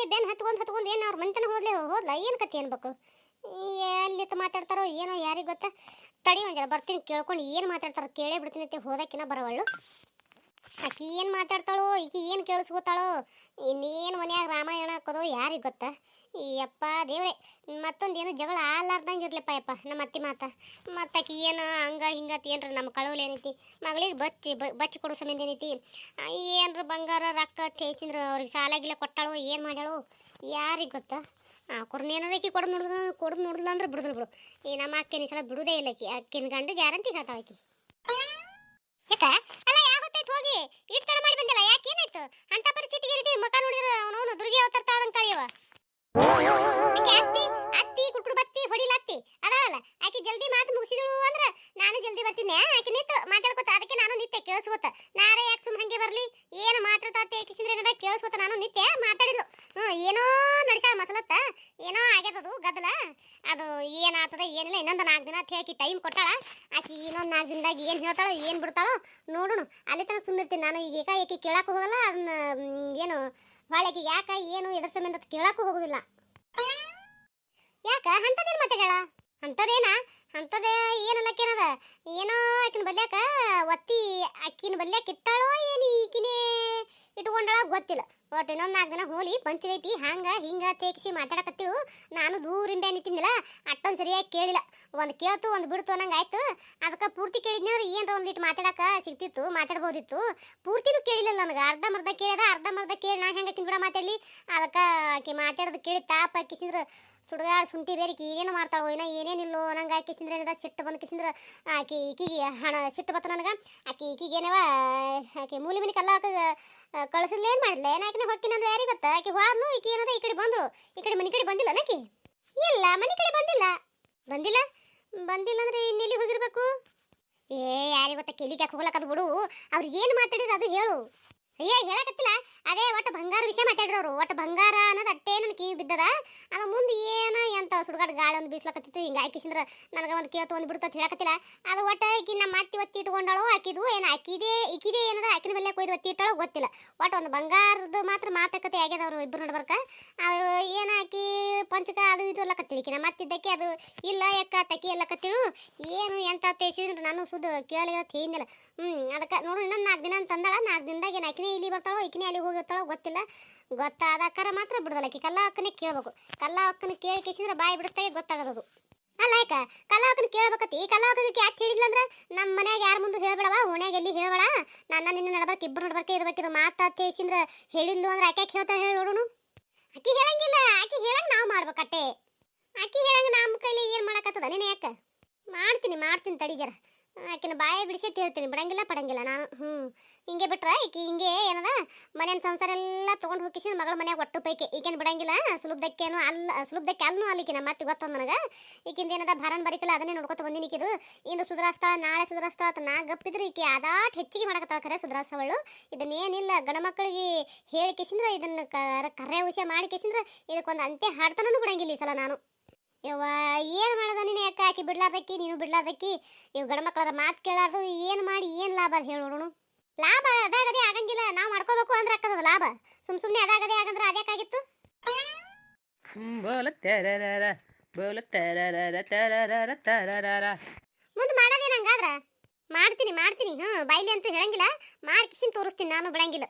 ಮಂದಿ ಬೆನ್ ಹತ್ಕೊಂಡು ಹತ್ಕೊಂಡು ಏನು ಅವ್ರ ಮನೆತನ ಹೋದ್ಲೆ? ಹೋದ್ಲ? ಏನು ಕತೆ ಅನ್ಬೇಕು? ಎಲ್ಲಿ ಮಾತಾಡ್ತಾರೋ ಏನೋ ಯಾರಿಗೆ ಗೊತ್ತಾ? ತಡಿ ಒಂದ್ ಜರ ಬರ್ತೀನಿ ಕೇಳ್ಕೊಂಡು ಏನು ಮಾತಾಡ್ತಾರೋ ಕೇಳೇ ಬಿಡ್ತೀನಿ ಅಂತ ಹೋದಕ್ಕಿನ ಬರವಳು ಆಕಿ ಏನು ಮಾತಾಡ್ತಾಳೋ, ಈಕಿ ಏನು ಕೇಳಿಸ್ಕೊತಾಳೋ, ಇನ್ನೇನು ಮನ್ಯಾಗ ರಾಮಾಯಣ ಹಾಕೋದು ಯಾರಿಗೆ ಗೊತ್ತ? ಯಪ್ಪ ದೇವ್ರೆ ಮತ್ತೊಂದೇನು ಜಗಳ ಆಲಾರ್ದಂಗೆ ಇರ್ಲಿಪ್ಪ ಯಪ್ಪ, ನಮ್ಮ ಅತ್ತಿ ಮಾತ. ಮತ್ತು ಆಕಿ ಏನು ಹಂಗ ಹಿಂಗ ಏನ್ರ ನಮ್ಮ ಕಳವಲಿ ಏನೈತಿ? ಮಗಳಿಗೆ ಬಚ್ಚಿ ಬಚ್ಚಿ ಕೊಡೋ ಸಂಬಂಧ ಏನೈತಿ? ಏನ್ರ ಬಂಗಾರ, ರೊಕ್ಕ ತೇಸಿಂದ್ರ ಅವ್ರಿಗೆ ಸಾಲ ಗಿಲ ಕೊಟ್ಟಾಳು, ಏನು ಮಾಡ್ಯಾಳು, ಯಾರಿಗೆ ಗೊತ್ತಾ? ಆ ಏನಾರ ಆಕಿ ಕೊಡೋದು ನೋಡಿದ್ರು ಕೊಡೋದು ನೋಡಿಲ್ಲ ಅಂದ್ರೆ ಬಿಡುದಿಲ್ಲ ಬಿಡು. ಈ ನಮ್ಮ ಅಕ್ಕಿನ ಸಲ ಬಿಡುದೇ ಇಲ್ಲ ಆಕಿ. ಅಕ್ಕಿನ ಗಂಡು ಗ್ಯಾರಂಟಿ ಹೇಳ್ತಾಳ ಆಕಿ. ಯಾಕ ಅಲ್ಲ ಯಾವ ಹೊತ್ತಾಯ್ತು ಹೋಗಿ ಇಟ್ ತರ ಮಾಡಿ ಬಂದಿಲ್ಲ ಯಾಕೆ ಅಂತ ಪರಿಸ್ಥಿತಿಗೆ ಇರ್ತಿ. ಮುಖ ನೋಡಿದ್ರೆ ಅವನವನು ದುರ್ಗಿ ಅವತಾರ ತಾಳಂತ ಕಳಿಯವ ಅತ್ತಿ ಅತ್ತಿ, ಕುಡ್ಕುಡು ಬತ್ತಿ ಹೊಡಿಲಾತ್ತಿ ಅದಲ್ಲ ಆಕಿ ಜಲ್ದಿ ಮಾತು ಮುಗಿಸಿದಳು ಅಂದ್ರ ನಾನು ಜಲ್ದಿ ಬರ್ತೀನಿ. ಆಕಿ ನಿಂತು ಮಾತಾಡ್ಕೊತ, ಅದಕ್ಕೆ ನಾನು ನಿತ್ಯ ಕೇಳಿಸ್ಕೋತ. ನಾರೇ ಯಾಕೆ ಸುಮ್ ಹಂಗೆ ಬರಲಿ? ಏನು ಮಾತಾಡ್ತಾತೆ ಏಕಿಸಿದ್ರೆ ಏನದ ಕೇಳಿಸ್ಕೋತ ನಾನು ನಿತ್ಯ ಮಾತಾಡಿದ್ಲು. ಹ್ಞೂ ಏನೋ ನಡೆಸ ಮಸಲತ್ತ. ಏನೋ ಆಗ್ಯದದು ಗದ್ದಲ. ಅದು ಏನಾಗ್ತದ, ಏನಿಲ್ಲ. ಇನ್ನೊಂದು ನಾಲ್ಕು ದಿನ ಅಂತ ಹೇಳಿ ಟೈಮ್ ಕೊಟ್ಟಾಳ. ಆಕಿ ಏನೋ ನಾಲ್ಕು ದಿನದಾಗ ಏನು ಹೇಳ್ತಾಳೋ, ಏನು ಬಿಡ್ತಾಳೋ ನೋಡೋಣ. ಅಲ್ಲಿ ತನಕ ಸುಮ್ಮಿರ್ತೀನಿ ನಾನು. ಈಗ ಏಕಾಏಕಿ ಕೇಳಕ್ಕೂ ಹೋಗಲ್ಲ, ಅದನ್ನ ಏನು ಹೊಳಗೆ ಯಾಕ, ಏನು ಎದ್ರ ಸಂಬಂಧ ಕೇಳಕ್ಕೂ ಹೋಗೋದಿಲ್ಲ. ಯಾಕ? ಅಂಥದ್ದೇನು ಹೇಳ ಅಂಥದ್ದೇನ? ಅಂಥದ್ದೇ ಏನಲ್ಲಕ್ಕೇನದ ಏನೋ ಆಕಿನ ಬಲ್ಯಾಕ ಒತ್ತಿ ಅಕ್ಕಿನ ಬಲ್ಯಾಕ ಇಟ್ಟಾಳೋ ಏನು ಈಕಿನೇ? ಇಟ್ಕೊಂಡಾಳ ಗೊತ್ತಿಲ್ಲ. ಒಟ್ಟು ಇನ್ನೊಂದು ನಾಲ್ಕು ದಿನ ಹೋಲಿ ಪಂಚಗೈತಿ ಹಂಗೆ ಹಿಂಗ ತೇಕಿಸಿ ಮಾತಾಡಕತ್ತಿಳು ನಾನು ದೂರಿಂದ ನಿಂತಿದ್ದಿಲ್ಲ ಅಷ್ಟೊಂದು ಸರಿಯಾಗಿ ಕೇಳಿಲ್ಲ. ಒಂದು ಕೇಳ್ತು, ಒಂದು ಬಿಡ್ತು ಅನ್ನಂಗೆ ಆಯ್ತು. ಅದಕ್ಕೆ ಪೂರ್ತಿ ಕೇಳಿದ್ನಿ ಅಂದ್ರೆ ಏನರ ಒಂದಿಟ್ಟು ಮಾತಾಡಕ ಸಿಗ್ತಿತ್ತು, ಮಾತಾಡ್ಬೋದಿತ್ತು. ಪೂರ್ತಿನೂ ಕೇಳಿಲ್ಲ ನನಗೆ. ಅರ್ಧ ಮರ್ಧ ಕೇಳಿದ ಅರ್ಧ ಮರ್ಧ ಕೇಳಿ ನಾ ಹೆಂಗೆ ಬಿಡ ಮಾತಾಡಲಿ? ಅದಕ್ಕೆ ಆಕೆ ಮಾತಾಡೋದು ಕೇಳಿ ತಾಪ ಹಾಕಿಸಿದ್ರೆ. ಸುಡುಗಾಡ್ ಶುಂಠಿ ಬೇರಿಕಿ ಏನೇನು ಮಾಡ್ತಾಳೋ ಏನೋ, ಏನೇನಿಲ್ಲೋ, ನಂಗೆ ಹಾಕಿಸಿದ್ರೆ ಏನದ, ಸಿಟ್ಟು ಬಂದು ಕಿಸಿಂದ್ರ, ಆಕೆ ಈಕಿಗೆ ಹಣ ಸಿಟ್ಟು ಬತ್ತ ನನಗೆ, ಆಕೆ ಈಕಿಗೆ ಏನವ, ಆಕೆ ಮೂಲಿ ಮನೆ ಕಲ್ಲ ಕಳಿಸಿದ್ಲು ಏನು ಮಾಡಿದ್ಲೆ, ಏನು ಆಕಿನ ಹೊಕ್ಕಿನಂದ್ರೆ ಯಾರಿಗೆ ಗೊತ್ತಾ, ಆಕೆ ಹೋದ್ಲು, ಈಕಿ ಏನದ, ಈ ಕಡೆ ಬಂದ್ರು, ಈ ಕಡೆ ಮನೆ ಕಡೆ ಬಂದಿಲ್ಲ ನಾಕಿ ಇಲ್ಲ, ಮನೆ ಕಡೆ ಬಂದಿಲ್ಲ. ಬಂದಿಲ್ಲ? ಬಂದಿಲ್ಲ ಅಂದ್ರೆ ಇನ್ನೆಲ್ಲಿ ಹೋಗಿರ್ಬೇಕು? ಏ, ಯಾರಿಗೆ ಗೊತ್ತಾ, ಕೆಲಿಗೆ ಯಾಕೆ ಬಿಡು, ಅವ್ರಿಗೆ ಏನು ಮಾತಾಡಿದ್ರು ಅದು ಹೇಳು. ಅಯ್ಯ ಹೇಳಕತ್ತಿಲ್ಲ. ಅದೇ ಒಟ್ಟು ಬಂಗಾರ ವಿಷಯ ಮಾತಾಡಿರೋರು ಒಟ್ಟು ಬಂಗಾರ ಅನ್ನೋದು ಅಟ್ಟೆ ನನ್ನ ಕಿವಿ ಬಿದ್ದದ. ಅದು ಮುಂದೆ ಏನ ಎಂತ ಸುಡುಗಾಡು ಗಾಳಿ ಒಂದು ಬೀಸ್ಲಕತ್ತಿತ್ತು. ಹಿಂಗೆ ಹಾಕಿಸಿದ್ರೆ ನನಗೆ ಒಂದು ಕೇಳ್ತು ಒಂದು ಬಿಡ್ತು ಅಂತ ಹೇಳಕತ್ತಿಲ್ಲ. ಅದು ಒಟ್ಟು ಆಕಿ ನಮ್ಮ ಅತ್ತಿ ಒತ್ತಿ ಇಟ್ಕೊಂಡಾಳು, ಆಕಿದು ಏನು ಆಕಿದೇ ಇಕ್ಕಿದೆ ಏನದ, ಆಕಿನ ಮೇಲೆ ಕೊಯ್ದು ಒತ್ತಿ ಇಟ್ಟಾಳೋ ಗೊತ್ತಿಲ್ಲ. ಒಟ್ಟು ಒಂದು ಬಂಗಾರದ ಮಾತ್ರ ಮಾತುಕತೆ ಆಗ್ಯದ ಅವರು ಇಬ್ಬರು ನಡ್ಬರ್ಕ. ಅದು ಏನು ಆಕಿ ಪಂಚಕ ಅದು ಇದು ಎಲ್ಲ ನಮ್ಮ ಅತ್ತಿದ್ದಕ್ಕೆ ಅದು ಇಲ್ಲ ಯಾಕ ತಕಿ ಎಲ್ಲ ಕತ್ತಿಳು. ಏನು ಎಂತ ತೇಸಿದ್ರು ನಾನು ಸುದ್ದು ಕೇಳಿದ ತೇನಿಲ್ಲ ಹ್ಞೂ ಅದಕ್ಕೆ ನೋಡು, ಇನ್ನೊಂದು ನಾಲ್ಕು ದಿನ ಅಂತಂದಾಳ ನಾಲ್ಕು ದಿನದಾಗ ಏನು ಆಕಿನೇ ಇಲ್ಲಿ ಬರ್ತಾಳೋ, ಈಕಿನೇ ಅಲ್ಲಿ ಹೋಗಿರ್ತಾಳೋ ಗೊತ್ತಿಲ್ಲ. ಗೊತ್ತಾದಕ್ಕಾರ ಮಾತ್ರ ಬಿಡೋದಲ್ಲ ಆಕಿ. ಕಲ್ಲ ಅಕ್ಕನೇ ಕೇಳ್ಬೇಕು. ಕಲ್ಲ ಅಕ್ಕನ ಕೇಳಿ ಕೇಸಿದ್ರೆ ಬಾಯಿ ಬಿಡಿಸ್ದಾಗೆ ಗೊತ್ತಾಗೋದು ಅಲ್ಲ ಆಯ್ಕ, ಕಲ್ಲ ಅಕ್ಕನ ಕೇಳ್ಬೇಕತ್ತಿ. ಈ ಕಲ್ಲ ಅಕ್ಕಕ್ಕೆ ಯಾಕೆ ಹೇಳಿದ್ಲಂದ್ರೆ ನಮ್ಮ ಮನ್ಯಾಗ ಯಾರ ಮುಂದೆ ಹೇಳ್ಬೇಡವ ಓಣ್ಯಾಗ ಎಲ್ಲಿ ಹೇಳ್ಬೇಡ. ನನ್ನ ನಿನ್ನ ನಡ್ಬೇಕ ಇಬ್ಬರು ನಡ್ಬರ್ಕ ಇರ್ಬೇಕಿದು ಮಾತಾ ತೇಸಿಂದ್ರೆ ಹೇಳಿದ್ಲು ಅಂದ್ರೆ ಆಕೆ ಹೇಳ್ತಾ ಹೇಳಿ ನೋಡೋಣ ಆಕಿ ಹೇಳಂಗಿಲ್ಲ, ಆಕಿ ಹೇಳಂಗ್ ನಾವು ಮಾಡ್ಬೇಕಟ್ಟೆ. ಆಕಿ ಹೇಳಂಗ ನಮ್ಮ ಕೈಲಿ ಏನು ಮಾಡಕತ್ತದ, ನೀನು ಯಾಕೆ? ಮಾಡ್ತೀನಿ ಮಾಡ್ತೀನಿ ತಡಿ ಜರ. ಆಕಿನ ಬಾಯಿ ಬಿಡಿಸಿ ಹೇಳ್ತೀನಿ. ಬಿಡಂಗಿಲ್ಲ, ಪಡಂಗಿಲ್ಲ ನಾನು. ಹ್ಞೂ ಹಿಂಗೆ ಬಿಟ್ರೆ ಈಕೆ ಹಿಂಗೆ ಏನದ ಮನೇನ ಸಂಸಾರ ಎಲ್ಲ ತೊಗೊಂಡು ಹೋಗಿಸಿ ಮಗಳ ಮನೆಯಾಗ ಒಟ್ಟು ಪೈಕಿ. ಈಗೇನು ಬಿಡಂಗಿಲ್ಲ ಸುಲಭದಕ್ಕೇನು ಅಲ್ಲ ಸುಲಭದಕ್ಕೆ ಅಲ್ಲೂ ಅಲ್ಲಿಕಿನ ಮತ್ತೆ ಗೊತ್ತದ ನನಗೆ. ಈಕಿಂದ ಏನದ, ಭಾರನ್ ಬರಿಕಲ್ಲ ಅದನ್ನೇ ನೋಡ್ಕೊತ ಬಂದಿನಿ ಈಕಿದು. ಇಂದು ಸುಧಾರಿಸ್ತಾಳ ನಾಳೆ ಸುಧಾರಿಸ್ತಾಳ ಅಂತ ನಾ ಗಪ್ಪಿದ್ರೆ ಈಕೆ ಅದಾಟ್ ಹೆಚ್ಚಿಗೆ ಮಾಡಕತ್ತಾಳ ಖರೆ ಸುಧಾರಿಸವಳು. ಇದನ್ನೇನಿಲ್ಲ, ಗಂಡ ಮಕ್ಕಳಿಗೆ ಹೇಳಿ ಕೇಸಿಂದ್ರೆ, ಇದನ್ನು ಕರೆ ವಿಷಯ ಮಾಡಿ ಕೇಸಿಂದ್ರೆ, ಇದಕ್ಕೊಂದು ಅಂತೆ ಹಾಡ್ತಾನೂ ಬಿಡಂಗಿಲ್ಲ ಈ ಸಲ ನಾನು. ಯವ್ವ ಏನು ಮಾಡೋದ ನೀನು ಯಾಕೆ ಹಾಕಿ ಬಿಡ್ಲಾರ್ದಕ್ಕಿ ನೀನು ಬಿಡ್ಲಾರ್ದಕ್ಕಿ ಇವು ಗಂಡ ಮಕ್ಕಳ ಮಾತು ಕೇಳಾರ್ದು ಏನು ಮಾಡಿ ಏನು ಲಾಭ ಅದು ಹೇಳಿ ನೋಡೋಣ ಲಾಭ ಅದಾಗದೇ ಆಗಂಗಿಲ್ಲ ನಾವು ಮಾಡ್ಕೋಬೇಕು ಅಂದ್ರೆ ಅಕ್ಕದ ಲಾಭ ಸುಮ್ ಸುಮ್ಮನೆ ಅದಾಗದೇ ಆಗಂದ್ರೆ ಅದ್ಯಾಕಾಗಿತ್ತು ಮುಂದೆ ಮಾಡೋದೇನು ಹಂಗಾದ್ರ ಮಾಡ್ತೀನಿ ಮಾಡ್ತೀನಿ ಹ್ಞೂ ಬಾಯ್ಲಿ ಅಂತೂ ಹೇಳಂಗಿಲ್ಲ ಮಾಡ್ಕಿಸಿನ ತೋರಿಸ್ತೀನಿ ನಾನು ಬಿಡಂಗಿಲ್ಲ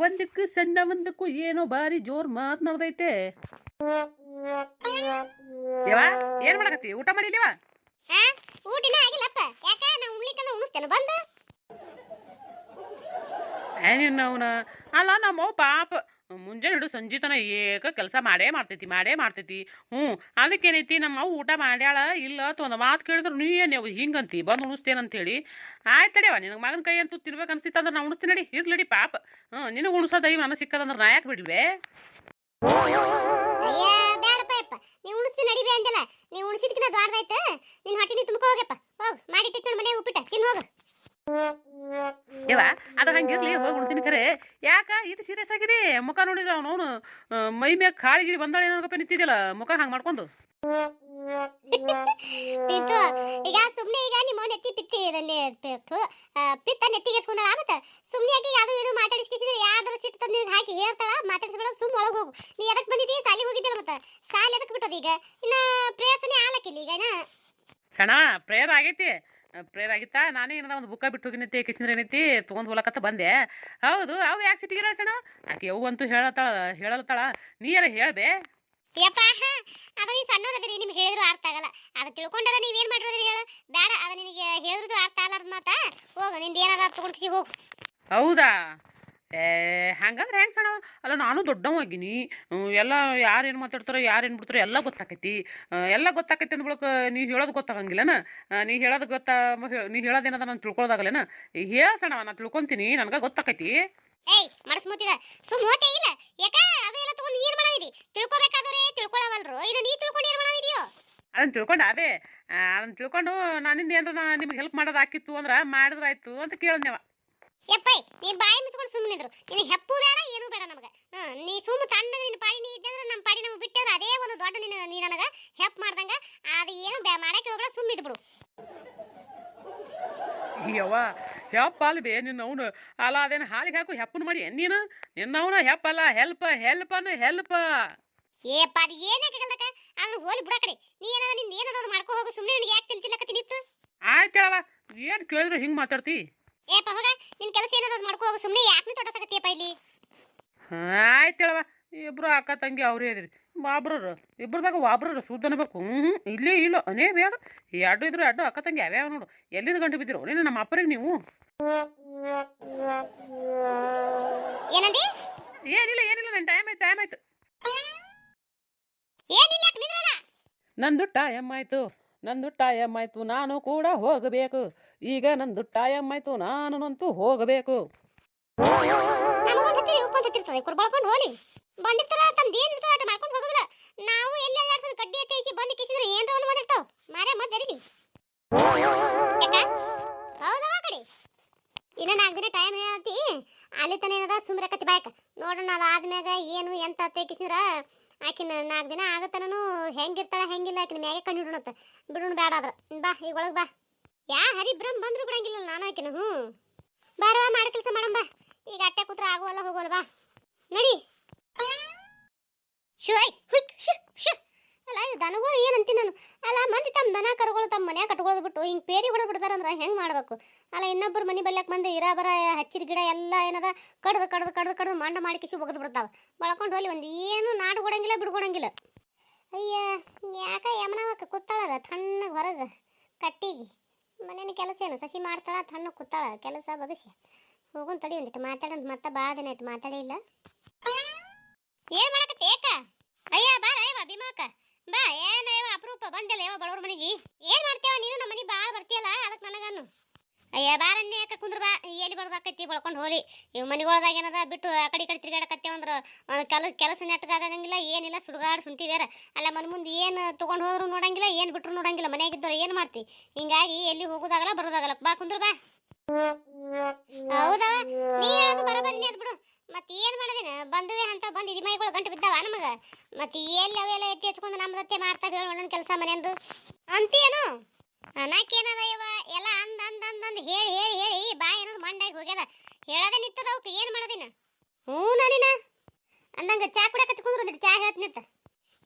ಒಂದಕ್ಕೂ ಸಣ್ಣ ಒಂದಕ್ಕೂ ಏನೋ ಬಾರಿ ಜೋರ್ ಮಾತನಾಡ್ದೈತೆ ಯವ್ವ ಏನ್ ಮಾಡಕತ್ತಿ? ಊಟ ಮಾಡಿಲ್ವ ಹಾ ಊಟಿನ ಆಗಿಲ್ಲಪ್ಪ. ಯಾಕ? ನಾ ಉಣಿಸ್ತೇನೆ ಬಂದು. ಏನಿನ್ನ ಅವನ. ಅಲ್ಲ ನಮ್ಮವ್ ಪಾಪ ಮುಂಜಾನೆ ಹಿಡಿದು ಸಂಜೆ ತನ ಏಕ ಕೆಲಸ ಮಾಡೇ ಮಾಡ್ತೈತಿ ಮಾಡೇ ಮಾಡ್ತೈತಿ. ಹ್ಞೂ ಅದಕ್ಕೇನೈತಿ ನಮ್ಮ ಅವ್ವ ಊಟ ಮಾಡ್ಯಾಳ ಇಲ್ಲ ಅಥವಾ ಒಂದು ಮಾತು ಕೇಳಿದ್ರು ನೀ ಏನು ನೀವು ಹಿಂಗಂತಿ ಬಂದು ಉಣಿಸ್ತೇನಂತೇಳಿ ಆಯ್ತು ತಡಿಯವ ನಿನಗೆ ಮಗನ ಕೈ ಅಂತೂ ತಿನ್ಬೇಕು ಅನ್ಸಿತ್ತಂದ್ರೆ ನಾ ಉಣಿಸ್ತೀನಿ ನಡಿ ಇರ್ಲಡಿ ಪಾಪ. ಹ್ಞೂ ನಿನಗೆ ಉಣಿಸೋ ದೈವ ನನಗೆ ಸಿಕ್ಕದಂದ್ರೆ ನಾ ಯಾಕೆ ಬಿಡ್ಲ್ವೇ ಅಯ್ಯ, ಬೇಡಪ್ಪ ನೀವು ಉಣಿಸ್ತೀನಿ ನಡಿಬೇ ಅಂದಿಲ್ಲ ನೀವು ಉಣಿಸಿದ್ಕಿನ ದ್ವಾರದಾಯ್ತು. ನಿನ್ನ ಹೊಟ್ಟೆ ನೀ ತುಂಬ್ಕೊ ಹೋಗಪ್ಪ. ಹೋಗ್ ಮಾಡಿಟ್ಟಿತ್ತು ಮನೆ ಉಪ್ಪಿಟ್ಟ. ತಿನ್ ಹೋಗು. ಯವ್ವ ಅದು ಹಂಗಿರ್ಲಿ ಹೋಗಿ ಉಣ್ತೀನಿ ಖರೆ ಯಾಕ? ಇಟ್ಟು ಸೀರಿಯಸ್ ಆಗಿದೆ? ಮುಖ ನೋಡಿದ್ರೆ ಅವನು ಮೈ ಮ್ಯಾಗ ಕಾಳಿ ಗಿಳಿ ಬಂದಾಳೆ ಏನಪ್ಪ ನಿಂತಿದ್ಯಲ್ಲ ಮುಖ ಹಂಗೆ ಮಾಡ್ಕೊಂಡು. ಈಗ ಸುಮ್ಮನೆ ಈಗ ನಿಮ್ಮ ನೆತ್ತಿ ಪಿತ್ತಿ ಪಿತ್ತ ನೆತ್ತಿಗೆ ಸುಂದರ ಆಗುತ್ತೆ ಸುಮ್ಮನೆ ಯಾಕೆ ಯಾವುದು ಇದು ಮಾತಾಡಿಸ್ಕಿಸಿದ್ರೆ ಯಾವ್ದಾರ ಸಿಟ್ಟು ತಂದು ಹಾಕಿ ಹೇಳ್ತಾಳ ಮಾತಾಡಿಸ್ಬೇಡ ಸುಮ್ಮ ಒಳಗೆ ಹೋಗು. ನೀ ಎದಕ್ಕೆ ಬಂದಿದ್ದೀ? ಸಾಲಿ ಹೋಗಿದ್ದಿಲ್ಲ ಮತ್ತೆ? ಸಾಲಿ ಎದಕ್ಕೆ ಬಿಟ್ಟದ ಈಗ? ಇನ್ನ ಪ್ರೇಯಸನೇ ಆಲಕ್ಕಿಲ್ಲ ಈಗ ಸಣ್ಣ ಪ್ರೇಯರ್ ಆಗೈತಿ. ಪ್ರೇಯರ್ ಆಗಿತ್ತಾ? ನಾನೇ ಏನದ ಒಂದು ಬುಕ್ಕ ಬಿಟ್ಟು ಹೋಗಿನೈತಿ ಕಿಸಿಂದ್ರ ಏನೈತಿ ತೊಗೊಂಡು ಹೋಗ್ಲಕತ್ತ ಬಂದೆ. ಹೌದು ಅವು ಯಾಕೆ ಸಿಟ್ಟಿಗಿರ ಸಣ್ಣ ಆಕೆ ಅವು ಅಂತೂ ಹೇಳತ್ತಾಳ ಹೇಳತ್ತಾಳ ನೀ ಯಾರ ಹೇಳ್ಬೇ? ಯಪ್ಪ ಅದು ನೀವು ಸಣ್ಣವ್ರದಿರಿ ನಿಮ್ಗೆ ಹೇಳಿದ್ರು ಅರ್ಥ ಆಗಲ್ಲ. ಅದು ತಿಳ್ಕೊಂಡಾರ ನೀವೇನು ಮಾಡಿರೋದ್ರಿ ಹೇಳು. ಬೇಡ ಅದು ನಿನಗೆ ಹೇಳಿದ್ರು ಅರ್ಥ ಆಗಲ್ಲ ಮಾತಾ? ಹೋಗು ನಿಂದು ಏನಾರ ತೊಗೊಂಡು ಹೋಗು. ಹೌದಾ? ಏ ಹಂಗಂದ್ರೆ ಹೆಂಗೆ ಸಣ್ಣ ಅಲ್ಲ ನಾನು ದೊಡ್ಡವಾಗಿನಿ ಎಲ್ಲ ಯಾರು ಏನು ಮಾತಾಡ್ತಾರೋ ಯಾರು ಏನು ಬಿಡ್ತಾರೋ ಎಲ್ಲ ಗೊತ್ತಾಕೈತಿ. ಎಲ್ಲ ಗೊತ್ತಾಕೈತಿ ಅಂದ ನೀವು ನೀ ಹೇಳೋದು ಗೊತ್ತಾಗಂಗಿಲ್ಲನ? ನೀ ಹೇಳೋದು ಗೊತ್ತಾ ನೀ ಹೇಳೋದೇನದ ನಾನು ತಿಳ್ಕೊಳ್ಳೋದಾಗಲೇನ ಹೇಳ ಸಣ್ಣ ನಾನು ತಿಳ್ಕೊಂತೀನಿ ನನಗೆ ಗೊತ್ತಾಕೈತಿ. ಏಯ್ ಮನಸ್ ಮುತ್ತಿದ ಸುಮ್ ಹೋತೆ ಇಲ್ಲ ಯಾಕ ಅದು ಎಲ್ಲ ತಗೊಂಡು ನೀರು ಮಾಡಾವಿದಿ ತಿಳ್ಕೊಬೇಕಾದ್ರೆ ತಿಳ್ಕೊಳವಲ್ರು. ಇನ್ನು ನೀ ತಿಳ್ಕೊಂಡು ಏನು ಮಾಡಾವಿದಿಯೋ ಅದನ್ನ ತಿಳ್ಕೊಂಡು ಅದೇ. ಅದನ್ನ ತಿಳ್ಕೊಂಡು ನಾನಿಂದ ಏನಾರ ನಿಮ್ಗೆ ಹೆಲ್ಪ್ ಮಾಡೋದು ಆಕಿತ್ತು ಅಂದ್ರೆ ಮಾಡಿದ್ರಾಯ್ತು ಅಂತ ಕೇಳಿದ್ನೇವ ಯಪ್ಪೈ ನೀನ್ ಬಾಯಿ ಮುಚ್ಕೊಂಡು ಸುಮ್ಮನೆ ಇದ್ರು ನಿನಗೆ ಹೆಪ್ಪು ಬೇಡ ಏನು ಬೇಡ ನಮಗೆ. ಹ್ಮ್ ನೀ ಸುಮ್ಮ ತಣ್ಣಗೆ ನಿನ್ನ ಪಾಡಿ ನೀ ಇದ್ದಂದ್ರೆ ನಮ್ಮ ಪಾಡಿ ನಮಗೆ ಬಿಟ್ಟವ್ರು ಅದೇ ಒಂದು ದೊಡ್ಡ ನಿನ್ನ ನೀ ನನಗೆ ಹೆಪ್ ಮಾಡ್ದಂಗೆ. ಅದು ಏನು ಬೇ ಮಾಡಕ್ಕೆ ಹೋಗಲ್ಲ ಸುಮ್ಮ ಇದ್ಬಿಡು. ಯವ್ವ ಹೆಪ್ಪ ಅಲ್ಲ ಬೇ ನಿನ್ನ ಅವನು ಅಲ್ಲ ಅದೇನು ಹಾಲಿಗೆ ಹಾಕು ಹೆಪ್ಪನ ಮಾಡಿ ನೀನು? ನಿನ್ನ ಅವನ ಹೆಪ್ಪ ಅಲ್ಲ ಹೆಲ್ಪ್ ಹೆಲ್ಪ್ ಅನ್ನು ಹೆಲ್ಪ್. ಏಪ್ಪ ಅದು ಏನೇ ಆಗಲ್ಲಕ ಅದನ್ನ ಹೋಲಿ ಬಿಡ ಕಡೆ. ನೀ ಏನಾರ ನಿನ್ನ ಏನದ ಅದು ಮಾಡ್ಕೊ ಹೋಗು ಸುಮ್ಮನೆ ನಿನಗೆ ಯಾಕೆ ತಿಳ್ತಿಲ್ಲಕತ್ತಿನಿತ್ತು ಆಯ್ತು ಹೇಳವ ಏನು ಕೇಳಿದ್ರು ಹಿಂಗೆ ಮಾತಾಡ್ತಿ? ಏಪ್ಪ ಹೋಗ ನಿನ್ ಕೆಲಸ ಏನಾದ್ರು ಮಾಡ್ಕೋ ಹೋಗು ಸುಮ್ಮನೆ ಯಾಕೆ ತೊಡಸಕತ್ತೀಯಪ್ಪ ಇಲ್ಲಿ? ಆಯ್ತು ಹೇಳವ ಇಬ್ರು ಅಕ್ಕ ತಂಗಿ ಅವ್ರೇ ಇದ್ರಿ ಒಬ್ರರು ಇಬ್ರದಾಗ ಒಬ್ರರು ಸುದ್ದ ಅನ್ಬೇಕು ಹ್ಞೂ ಇಲ್ಲೇ ಇಲ್ಲ. ಅನೇ ಬೇಡ. ಎರಡು ಇದ್ರು ಎರಡು ಅಕ್ಕ ತಂಗಿ ಯಾವ್ಯಾವ ನೋಡು. ಎಲ್ಲಿಂದ ಗಂಟು ಬಿದ್ದಿರೋ? ನೀನು ನಮ್ಮ ಅಪ್ಪರಿಗೆ ನೀವು? ಏನಂದಿ? ಏನಿಲ್ಲ ಏನಿಲ್ಲ. ನನ್ನ ಟೈಮ್ ಆಯ್ತು ಟೈಮ್ ಆಯ್ತು. ಏನಿಲ್ಲ ನಂದು ಟೈಮ್ ಆಯ್ತು. ನಂದು ಟೈಮ್ ಆಯ್ತು. ನಾನು ಕೂಡ ಹೋಗಬೇಕು. ಈಗ ನಂದು ಟೈಮ್ ಆಯ್ತು ನಾನಂತೂ ಹೋಗಬೇಕು. ನಾವು ಎಲ್ಲ ಎಲ್ಲಾಡ್ಸೋದು ಕಡ್ಡಿ ಎತ್ತೈಸಿ ಬಂದು ಕಿಸಿದ್ರೆ ಏನ್ರ ಒಂದು ಮಾಡಿರ್ತಾವ ಮಾರೇ ಮತ್ತೆ ಅರಿಲಿ ಹೌದವ ಕಡೆ ಇನ್ನ ನಾಲ್ಕು ದಿನ ಟೈಮ್ ಹೇಳತಿ. ಅಲ್ಲಿ ತನ ಏನದ? ಸುಮ್ರಕತಿ ಬಾಯಕ. ನೋಡೋಣ ಅದಾದ್ಮ್ಯಾಗ ಏನು, ಎಂತ ತೇಕಿಸಿದ್ರ ಆಕಿನ ನಾಲ್ಕು ದಿನ ಆಗತನೂ ಹೆಂಗಿರ್ತಾಳ, ಹೆಂಗಿಲ್ಲ, ಆಕಿನ ಮ್ಯಾಗೆ ಕಂಡು ಹಿಡೋಣತ್ತ ಬಿಡೋಣ ಬೇಡ ಅದ್ರ ಬಾ, ಈಗ ಒಳಗೆ ಬಾ. ಯಾ ಹರಿಬ್ರಹ್ಮ ಬಂದ್ರು ಬಿಡಂಗಿಲ್ಲ ನಾನು ಆಕಿನ ಹ್ಞೂ. ಬಾರವ ಮಾಡಿ ಕೆಲಸ ಮಾಡಂಬ ಈಗ ಅಟ್ಟೆ ಕೂತ್ರ ಆಗುವಲ್ಲ ಹೋಗೋಲ್ಲ ಬಾ. ನಡಿ. ಶುಯ್ ಹುಯ್, ಶು ಶು. ಅಲ್ಲ, ಇದು ದನಗಳು ಏನಂತೀನಿ ನಾನು? ಅಲ್ಲ, ಮಂದಿ ತಮ್ಮ ದನ ಕರುಗಳು ತಮ್ಮ ಮನ್ಯಾಗ ಕಟ್ಕೊಳ್ಳೋದು ಬಿಟ್ಟು ಹಿಂಗೆ ಪೇರಿ ಹೊಡೆದು ಬಿಡ್ತಾರಂದ್ರೆ ಹೆಂಗೆ ಮಾಡಬೇಕು? ಅಲ್ಲ ಇನ್ನೊಬ್ಬರು ಮನೆ ಬಲ್ಯಕ್ಕೆ ಬಂದು ಇರ ಬರ, ಹಚ್ಚಿದ ಗಿಡ ಎಲ್ಲ ಏನದ, ಕಡ್ದು ಕಡ್ದು ಕಡ್ದು ಕಡ್ದು ಮಂಡ ಮಾಡಿ ಕಿಸಿ ಒಗದು ಬಿಡ್ತಾವೆ ಬಳಕೊಂಡು ಹೋಲಿ ಒಂದು ಏನು ನಾಡು ಕೊಡಂಗಿಲ್ಲ ಬಿಡ್ಕೊಡಂಗಿಲ್ಲ ಅಯ್ಯ, ಯಾಕ ಯಮನವಕ್ಕ ಕೂತಾಳಲ್ಲ, ತಣ್ಣಗೆ ಹೊರಗೆ, ಕಟ್ಟಿಗೆ. ಮನೇನ ಕೆಲಸ ಏನು? ಸಸಿ ಮಾಡ್ತಾಳ, ತಣ್ಣ ಕೂತಾಳ, ಕೆಲಸ ಬಗಸಿ. ಹೋಗುನ್ ತಡಿ ಒಂದಿಟ್ಟು ಮಾತಾಡೋಣ ಮತ್ತೆ ಭಾಳ ದಿನ ಆಯ್ತು ಮಾತಾಡಿಲ್ಲ ಏನ್ ಮಾಡಕತ್ತೆ ಏಕ? ಅಯ್ಯ, ಬಾರ ಭೀಮಾಕ ಬಾ ಏನ ಅಯ್ಯವ ಅಪರೂಪ ಬಂದಿಲ್ಲ ಯಾವ ಬಡವ್ರ ಮನೆಗೆ ಏನ್ ಮಾಡ್ತೇವ ನೀನು ನಮ್ಮ ಮನೆಗೆ ಭಾಳ ಬರ್ತೀಯಲ್ಲ ಅದಕ್ಕೆ ನನಗನ್ನು ಅಯ್ಯ ಬಾರನ್ನೇ ಯಾಕ ಕುಂದ್ರ ಬಾ ಬರ್ದಾಕತ್ತಿ ಬಳ್ಕೊಂಡು ಹೋಲಿ ಇವ್ ಮನೆಗೊಳದಾಗ ಏನದ ಬಿಟ್ಟು ಆ ಕಡೆ ಈ ಕಡೆ ತಿರ್ಗಾಡಕತ್ತೇವ ಅಂದ್ರೆ. ಒಂದು ಕೆಲ, ಕೆಲಸ ನೆಟ್ಟಗಾಗಂಗಿಲ್ಲ ಏನಿಲ್ಲ, ಸುಡುಗಾಡು ಸುಂಟಿ ಬೇರೆ ಅಲ್ಲ ಮನೆ ಮುಂದೆ ಏನು ತೊಗೊಂಡು ಹೋದ್ರು ನೋಡಂಗಿಲ್ಲ, ಏನು ಬಿಟ್ರು ನೋಡಂಗಿಲ್ಲ. ಮನೆಯಾಗಿದ್ದವ್ರು ಏನು ಮಾಡ್ತಿ? ಹಿಂಗಾಗಿ ಎಲ್ಲಿ ಹೋಗೋದಾಗಲ್ಲ, ಬರೋದಾಗಲ್ಲ. ಬಾ ಕುಂದ್ರು ಬಾ. ಹೌದವ ನೀ ಹೇಳೋದು ಬರಬರಿನೇ ನೀ ಬಿಡು. ಮತ್ತೆ ಏನು ಮಾಡೋದಿನ? ಬಂದುವೆ ಅಂತ ಬಂದು ಇದು ಮೈಗಳು ಗಂಟು ಬಿದ್ದಾವ ನಮಗ? ಮತ್ತೆ ಎಲ್ಲಿ ಅವೆಲ್ಲ ಎತ್ತಿ ಹಚ್ಕೊಂಡು ನಮ್ಮದತ್ತೆ ಮಾಡ್ತಾ ಹೇಳ ಒಂದೊಂದು ಕೆಲಸ ಮನೆಯಂದು ಅಂತೀಯೇನು? ಅನ್ನಕ್ಕೇನದ ಇವ? ಎಲ್ಲ ಅಂದ ಅಂದ ಅಂದ ಹೇಳಿ ಹೇಳಿ ಹೇಳಿ ಬಾಯಿ ಅನ್ನೋದು ಮಂಡಾಗಿ ಅವಕ್ಕೆ ಏನು ಮಾಡೋದಿನ ಹ್ಞೂ ನಾನಿನ ಅಂದಂಗ ಚಾ ಕುಡಕತ್ತಿ ಕುಂದ್ರದಿಟ್ಟು ಚಾ ಹೇಳ್ತಿನತ್ತ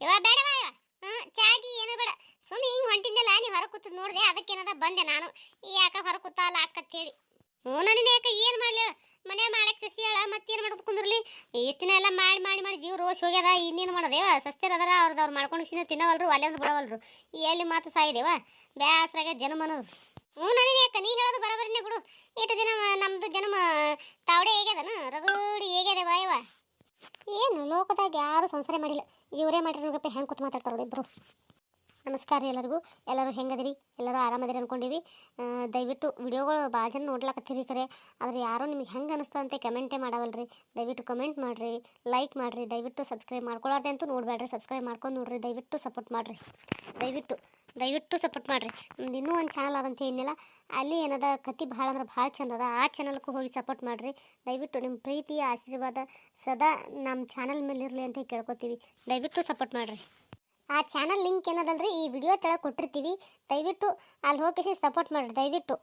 ಇವ ಬೇಡವಾ ಇವ ಹ್ಞೂ, ಚಾಗಿ ಏನು ಬೇಡ. ಸುಮ್ಮನೆ ಹಿಂಗೆ ಹೊಂಟಿದ್ದೆಲ್ಲ ನೀವು ಹೊರಗೆ ಕೂತದ್ ನೋಡಿದೆ, ಅದಕ್ಕೇನದ ಬಂದೆ ನಾನು. ಯಾಕ ಹೊರ ಕೂತಾಲ ಅಕ್ಕತ್ ಹೇಳಿ. ಹ್ಞೂ ನಾನಿನ ಯಾಕೆ ಏನು ಮಾಡಲಿ ಮನೆ ಮಾಡಕ್ಕೆ ಸಸಿ ಹೇಳ ಮತ್ತೇನು ಮಾಡೋದು ಕುಂದ್ರಲಿ? ಇಷ್ಟು ದಿನ ಎಲ್ಲ ಮಾಡಿ ಮಾಡಿ ಮಾಡಿ ಜೀವ ರೋಷ್ ಹೋಗ್ಯದ, ಇನ್ನೇನು ಮಾಡೋದೇವ ಸಸ್ಯರ ಅದರ ಅವ್ರದ್ದು ಅವ್ರು ಮಾಡ್ಕೊಂಡು ಸಿನ ತಿನ್ನವಲ್ರು ಅಲ್ಲೇ ಬಿಡವಲ್ರು. ಎಲ್ಲಿ ಮಾತು ಸಾಯಿದೇವ? ಬ್ಯಾಸ್ರಾಗ ಅನ್ನೋದು ಹ್ಞೂ ನನಗೆ ಯಾಕೆ? ನೀ ಹೇಳೋದು ಬರೋಬರಿನೇ ಬಿಡು. ಇಷ್ಟು ದಿನ ನಮ್ದು ಜನ್ಮ ತಾವಡೆ ಹೇಗ್ಯದನ ರಗಡಿ ಹೇಗ್ಯದೆ ಬಾಯವ ಏನು? ಲೋಕದಾಗ ಯಾರು ಸಂಸಾರ ಮಾಡಿಲ್ಲ. ಇವರೇ ಮಾಡಿರೋಗಪ್ಪ ಹೆಂಗೆ ಕೂತ್ ನೋಡಿ ಇಬ್ಬರು ನಮಸ್ಕಾರ ರೀ ಎಲ್ಲರಿಗೂ. ಎಲ್ಲರೂ ಹೆಂಗದಿರಿ? ಎಲ್ಲರೂ ಆರಾಮದಿರಿ ಅನ್ಕೊಂಡಿವಿ. ಆ, ದಯವಿಟ್ಟು ವಿಡಿಯೋಗಳು ಭಾಳ ಜನ ನೋಡ್ಲಾಕತ್ತೀರಿ ಖರೆ ಆದ್ರೆ ಯಾರೋ ನಿಮಗೆ ಹೆಂಗೆ ಅನಿಸ್ತು ಅಂತ ಕಮೆಂಟೇ ಮಾಡವಲ್ರಿ. ದಯವಿಟ್ಟು ಕಮೆಂಟ್ ಮಾಡಿರಿ ಲೈಕ್ ಮಾಡಿರಿ. ದಯವಿಟ್ಟು ಸಬ್ಸ್ಕ್ರೈಬ್ ಮಾಡ್ಕೊಳ್ಳಾರ್ದೆ ಅಂತೂ ನೋಡಬೇಡ್ರಿ ಸಬ್ಸ್ಕ್ರೈಬ್ ಮಾಡ್ಕೊಂಡು ನೋಡ್ರಿ. ದಯವಿಟ್ಟು ಸಪೋರ್ಟ್ ಮಾಡಿರಿ. ದಯವಿಟ್ಟು. ದಯವಿಟ್ಟು ಸಪೋರ್ಟ್ ಮಾಡಿರಿ. ನಮ್ದು ಇನ್ನೂ ಒಂದು ಚಾನಲ್ ಅದಂತ ಏನಿಲ್ಲ. ಅಲ್ಲಿ ಏನದ ಕತಿ ಭಾಳ ಅಂದ್ರೆ ಭಾಳ ಚಂದ ಆ ಚಾನಲ್ಗೂ ಹೋಗಿ ಸಪೋರ್ಟ್ ಮಾಡಿರಿ. ದಯವಿಟ್ಟು ನಿಮ್ಮ ಪ್ರೀತಿ, ಆಶೀರ್ವಾದ ಸದಾ ನಮ್ಮ ಚಾನಲ್ ಮೇಲೆ ಇರಲಿ ಅಂತ ಕೇಳ್ಕೊತೀವಿ. ದಯವಿಟ್ಟು ಸಪೋರ್ಟ್ ಮಾಡಿರಿ. ಆ ಚಾನಲ್ ಲಿಂಕ್ ಏನದಲ್ರಿ? ಈ ವಿಡಿಯೋ ತೆಳಗೆ ಕೊಟ್ಟಿರ್ತೀವಿ. ದಯವಿಟ್ಟು ಅಲ್ಲಿ ಹೋಗಿ ಸಪೋರ್ಟ್ ಮಾಡಿರಿ. ದಯವಿಟ್ಟು.